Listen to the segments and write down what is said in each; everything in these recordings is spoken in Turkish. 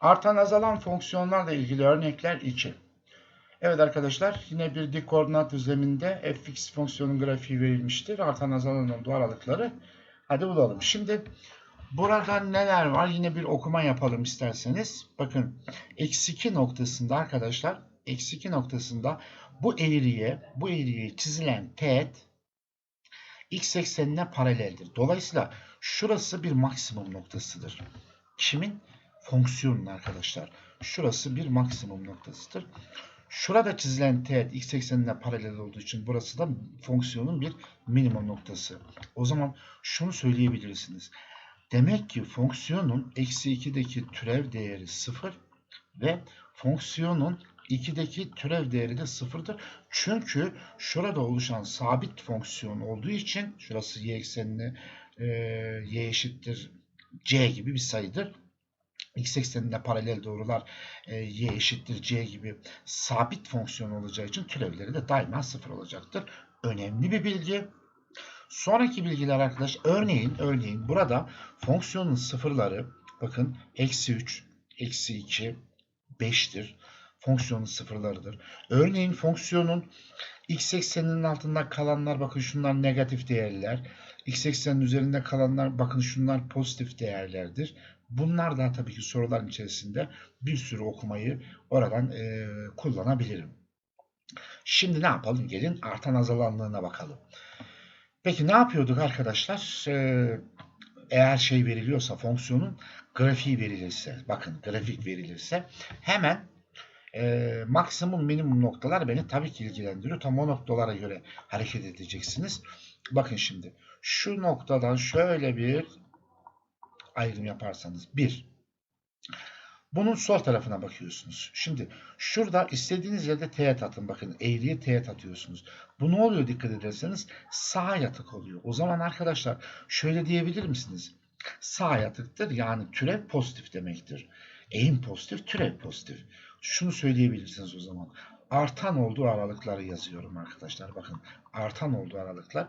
Artan azalan fonksiyonlarla ilgili örnekler 2. Evet arkadaşlar yine bir dik koordinat düzleminde fx fonksiyonun grafiği verilmiştir. Artan azalan olduğu aralıkları. Hadi bulalım. Şimdi burada neler var? Yine bir okuma yapalım isterseniz. Bakın eksi 2 noktasında arkadaşlar eksi 2 noktasında bu eğriye bu eğriye çizilen teğet x eksenine paraleldir. Dolayısıyla şurası bir maksimum noktasıdır. Kimin? Fonksiyonun arkadaşlar. Şurası bir maksimum noktasıdır. Şurada çizilen teğet x eksenine paralel olduğu için burası da fonksiyonun bir minimum noktası. O zaman şunu söyleyebilirsiniz. Demek ki fonksiyonun eksi 2'deki türev değeri 0 ve fonksiyonun 2'deki türev değeri de 0'dır. Çünkü şurada oluşan sabit fonksiyon olduğu için şurası y eksenine e, y eşittir c gibi bir sayıdır. X eksenine paralel doğrular e, y eşittir c gibi sabit fonksiyon olacağı için türevleri de daima 0 olacaktır. Önemli bir bilgi. Sonraki bilgiler arkadaş örneğin örneğin burada fonksiyonun sıfırları bakın eksi 3, eksi 2, 5'tir. Fonksiyonun sıfırlarıdır. Örneğin fonksiyonun x ekseninin altında kalanlar bakın şunlar negatif değerler. X eksenin üzerinde kalanlar bakın şunlar pozitif değerlerdir. Bunlar da tabii ki soruların içerisinde bir sürü okumayı oradan e, kullanabilirim. Şimdi ne yapalım? Gelin artan azalanlığına bakalım. Peki ne yapıyorduk arkadaşlar? Ee, eğer şey veriliyorsa fonksiyonun grafiği verilirse, bakın grafik verilirse hemen e, maksimum minimum noktalar beni tabii ki ilgilendiriyor. Tam o noktalara göre hareket edeceksiniz. Bakın şimdi şu noktadan şöyle bir ayrım yaparsanız bir bunun sol tarafına bakıyorsunuz. Şimdi şurada istediğiniz yerde teğet atın. Bakın eğriye teğet atıyorsunuz. Bu ne oluyor dikkat ederseniz? Sağ yatık oluyor. O zaman arkadaşlar şöyle diyebilir misiniz? Sağ yatıktır yani türev pozitif demektir. Eğim pozitif, türev pozitif. Şunu söyleyebilirsiniz o zaman. Artan olduğu aralıkları yazıyorum arkadaşlar. Bakın artan olduğu aralıklar.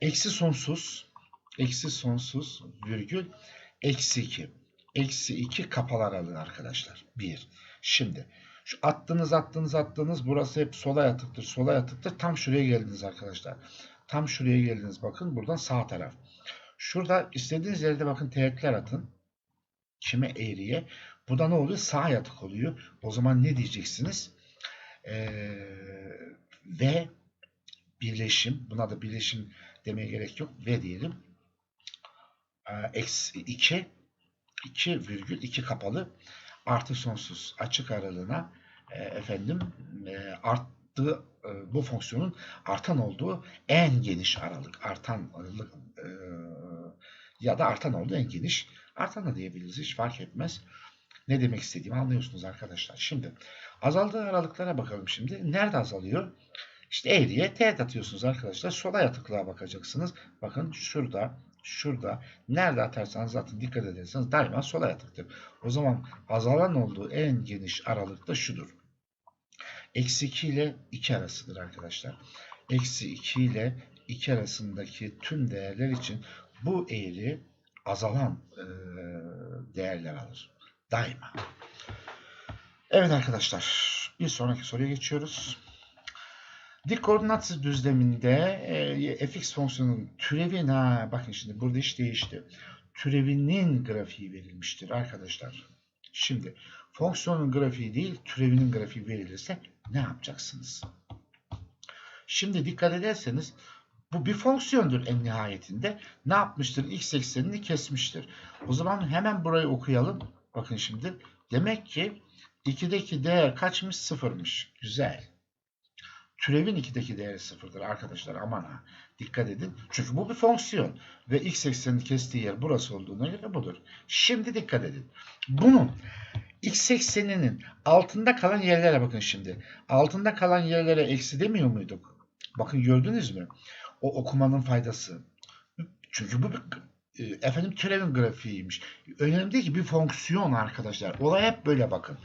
Eksi sonsuz, eksi sonsuz virgül, eksi 2 eksi 2 kapalı aralığı arkadaşlar. 1. Şimdi şu attığınız attığınız attığınız burası hep sola yatıktır. Sola yatıktır. Tam şuraya geldiniz arkadaşlar. Tam şuraya geldiniz. Bakın buradan sağ taraf. Şurada istediğiniz yerde bakın teğetler atın. Kime eğriye. Bu da ne oluyor? Sağ yatık oluyor. O zaman ne diyeceksiniz? Ee, ve birleşim. Buna da birleşim demeye gerek yok. Ve diyelim. Ee, eksi 2 2,2 kapalı artı sonsuz açık aralığına e, efendim e, arttığı e, bu fonksiyonun artan olduğu en geniş aralık artan aralık e, ya da artan olduğu en geniş artan da diyebiliriz hiç fark etmez. Ne demek istediğimi anlıyorsunuz arkadaşlar. Şimdi azaldığı aralıklara bakalım şimdi. Nerede azalıyor? İşte eğriye teğet atıyorsunuz arkadaşlar. Sola yatıklığa bakacaksınız. Bakın şurada şurada nerede atarsanız zaten dikkat ederseniz daima sola yatıktır. O zaman azalan olduğu en geniş aralık da şudur. Eksi 2 ile 2 arasıdır arkadaşlar. Eksi 2 ile 2 arasındaki tüm değerler için bu eğri azalan değerler alır. Daima. Evet arkadaşlar bir sonraki soruya geçiyoruz. Dik koordinat düzleminde e, fx fonksiyonunun türevin ha bakın şimdi burada iş değişti. Türevinin grafiği verilmiştir arkadaşlar. Şimdi fonksiyonun grafiği değil türevinin grafiği verilirse ne yapacaksınız? Şimdi dikkat ederseniz bu bir fonksiyondur en nihayetinde. Ne yapmıştır? X eksenini kesmiştir. O zaman hemen burayı okuyalım. Bakın şimdi. Demek ki 2'deki değer kaçmış? Sıfırmış. Güzel. Türevin 2'deki değeri sıfırdır arkadaşlar aman ha. Dikkat edin. Çünkü bu bir fonksiyon. Ve x eksenini kestiği yer burası olduğuna göre budur. Şimdi dikkat edin. Bunun x ekseninin altında kalan yerlere bakın şimdi. Altında kalan yerlere eksi demiyor muyduk? Bakın gördünüz mü? O okumanın faydası. Çünkü bu e, efendim türevin grafiğiymiş. Önemli değil ki bir fonksiyon arkadaşlar. Olay hep böyle bakın.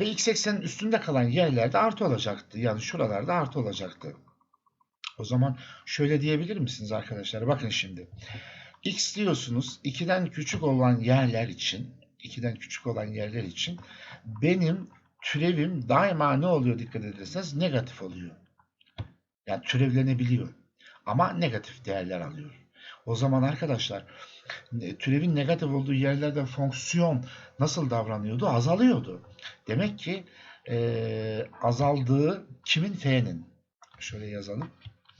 Ve x eksenin üstünde kalan yerlerde artı olacaktı. Yani şuralarda artı olacaktı. O zaman şöyle diyebilir misiniz arkadaşlar? Bakın şimdi. x diyorsunuz 2'den küçük olan yerler için 2'den küçük olan yerler için benim türevim daima ne oluyor dikkat ederseniz negatif oluyor. Yani türevlenebiliyor. Ama negatif değerler alıyor. O zaman arkadaşlar e, türevin negatif olduğu yerlerde fonksiyon nasıl davranıyordu? Azalıyordu. Demek ki e, azaldığı kimin? F'nin. Şöyle yazalım.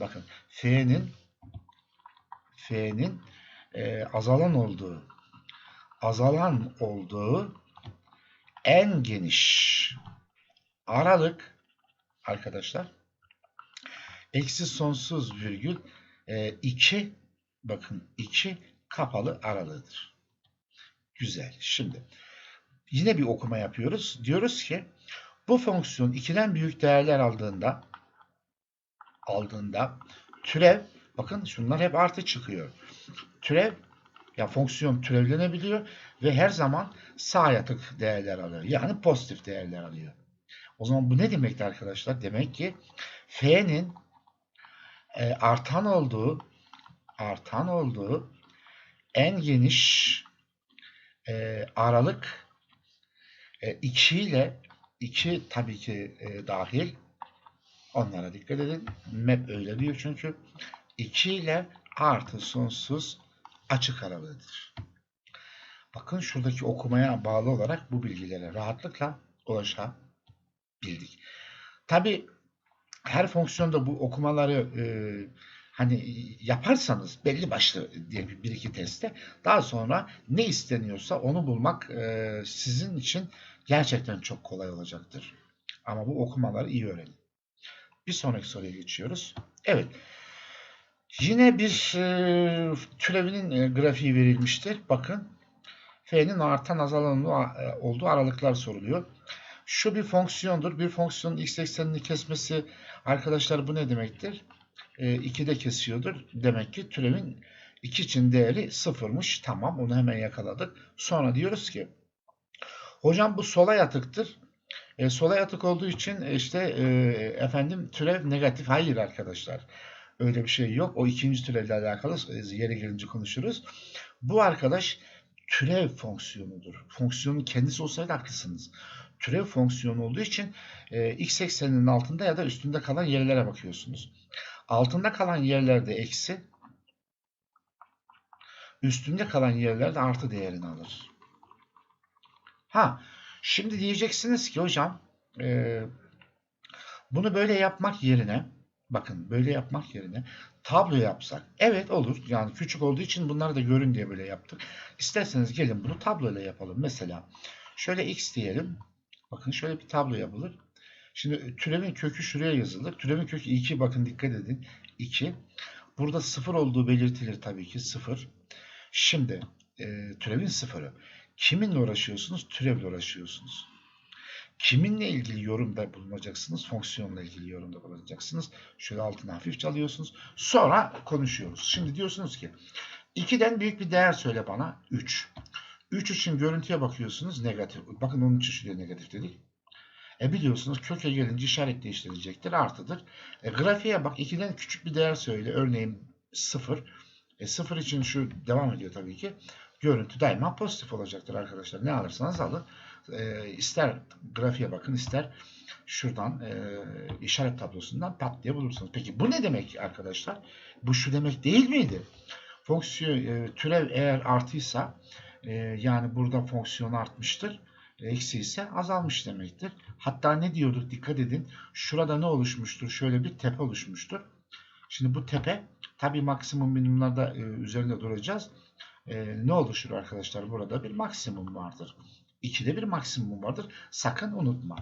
Bakın F'nin F'nin e, azalan olduğu azalan olduğu en geniş aralık arkadaşlar eksi sonsuz virgül 2 bakın 2 kapalı aralığıdır. Güzel. Şimdi yine bir okuma yapıyoruz. Diyoruz ki bu fonksiyon 2'den büyük değerler aldığında aldığında türev bakın şunlar hep artı çıkıyor. Türev ya fonksiyon türevlenebiliyor ve her zaman sağ yatık değerler alıyor. Yani pozitif değerler alıyor. O zaman bu ne demekti arkadaşlar? Demek ki f'nin e, artan olduğu artan olduğu en geniş e, aralık e, 2 ile 2 tabii ki e, dahil onlara dikkat edin. Map öyle diyor çünkü 2 ile artı sonsuz açık aralığıdır. Bakın şuradaki okumaya bağlı olarak bu bilgilere rahatlıkla ulaşabildik. Tabi her fonksiyonda bu okumaları e, hani yaparsanız belli başlı diye bir iki testte daha sonra ne isteniyorsa onu bulmak e, sizin için gerçekten çok kolay olacaktır. Ama bu okumaları iyi öğrenin. Bir sonraki soruya geçiyoruz. Evet. Yine bir e, türevinin e, grafiği verilmiştir. Bakın f'nin artan azalan e, olduğu aralıklar soruluyor. Şu bir fonksiyondur. Bir fonksiyonun x eksenini kesmesi arkadaşlar bu ne demektir? E, 2'de kesiyordur. Demek ki türevin 2 için değeri sıfırmış. Tamam onu hemen yakaladık. Sonra diyoruz ki hocam bu sola yatıktır. E, sola yatık olduğu için işte e, efendim türev negatif. Hayır arkadaşlar. Öyle bir şey yok. O ikinci türevle alakalı e, yere gelince konuşuruz. Bu arkadaş türev fonksiyonudur. Fonksiyonun kendisi olsaydı haklısınız. Türev fonksiyonu olduğu için e, x ekseninin altında ya da üstünde kalan yerlere bakıyorsunuz. Altında kalan yerlerde eksi, üstünde kalan yerlerde artı değerini alır. Ha, şimdi diyeceksiniz ki hocam e, bunu böyle yapmak yerine Bakın böyle yapmak yerine tablo yapsak. Evet olur. Yani küçük olduğu için bunları da görün diye böyle yaptık. İsterseniz gelin bunu tabloyla yapalım. Mesela şöyle x diyelim. Bakın şöyle bir tablo yapılır. Şimdi türevin kökü şuraya yazılır. Türevin kökü 2 bakın dikkat edin. 2. Burada 0 olduğu belirtilir tabii ki 0. Şimdi e, türevin sıfırı. Kiminle uğraşıyorsunuz? Türevle uğraşıyorsunuz. Kiminle ilgili yorumda bulunacaksınız? Fonksiyonla ilgili yorumda bulunacaksınız. Şöyle altına hafifçe alıyorsunuz. Sonra konuşuyoruz. Şimdi diyorsunuz ki 2'den büyük bir değer söyle bana. 3. 3 için görüntüye bakıyorsunuz. Negatif. Bakın onun için şuraya negatif dedik. E biliyorsunuz köke gelince işaret değiştirilecektir. Artıdır. E, grafiğe bak 2'den küçük bir değer söyle. Örneğin 0. E 0 için şu devam ediyor tabii ki. Görüntü daima pozitif olacaktır arkadaşlar. Ne alırsanız alın e, ister grafiğe bakın ister şuradan e, işaret tablosundan pat diye bulursunuz. Peki bu ne demek arkadaşlar? Bu şu demek değil miydi? Fonksiyon e, türev eğer artıysa e, yani burada fonksiyon artmıştır. Eksi ise azalmış demektir. Hatta ne diyorduk dikkat edin. Şurada ne oluşmuştur? Şöyle bir tepe oluşmuştur. Şimdi bu tepe tabi maksimum minimumlarda e, üzerinde duracağız. E, ne oluşur arkadaşlar? Burada bir maksimum vardır. 2'de bir maksimum vardır. Sakın unutma.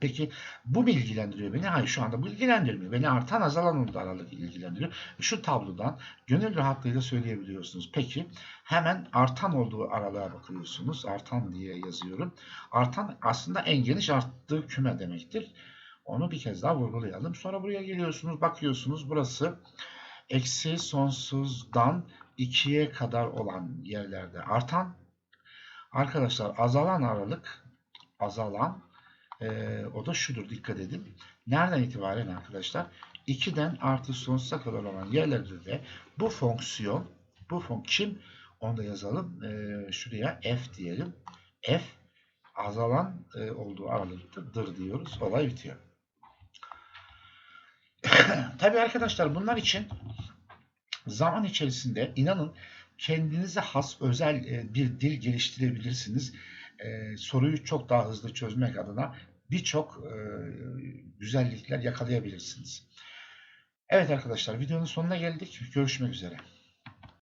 Peki bu mu ilgilendiriyor beni? Hayır şu anda bu ilgilendirmiyor. Beni artan azalan aralık ilgilendiriyor. Şu tablodan gönül rahatlığıyla söyleyebiliyorsunuz. Peki hemen artan olduğu aralığa bakıyorsunuz. Artan diye yazıyorum. Artan aslında en geniş arttığı küme demektir. Onu bir kez daha vurgulayalım. Sonra buraya geliyorsunuz bakıyorsunuz. Burası eksi sonsuzdan 2'ye kadar olan yerlerde artan Arkadaşlar azalan aralık azalan e, o da şudur dikkat edin. Nereden itibaren arkadaşlar 2'den artı sonsuza kadar olan yerlerde de bu fonksiyon bu fonksiyon kim Onu da yazalım. Ee, şuraya f diyelim. f azalan e, olduğu aralıktadır diyoruz. Olay bitiyor. Tabii arkadaşlar bunlar için zaman içerisinde inanın kendinize has özel e, bir dil geliştirebilirsiniz. E, soruyu çok daha hızlı çözmek adına birçok e, güzellikler yakalayabilirsiniz. Evet arkadaşlar videonun sonuna geldik. Görüşmek üzere.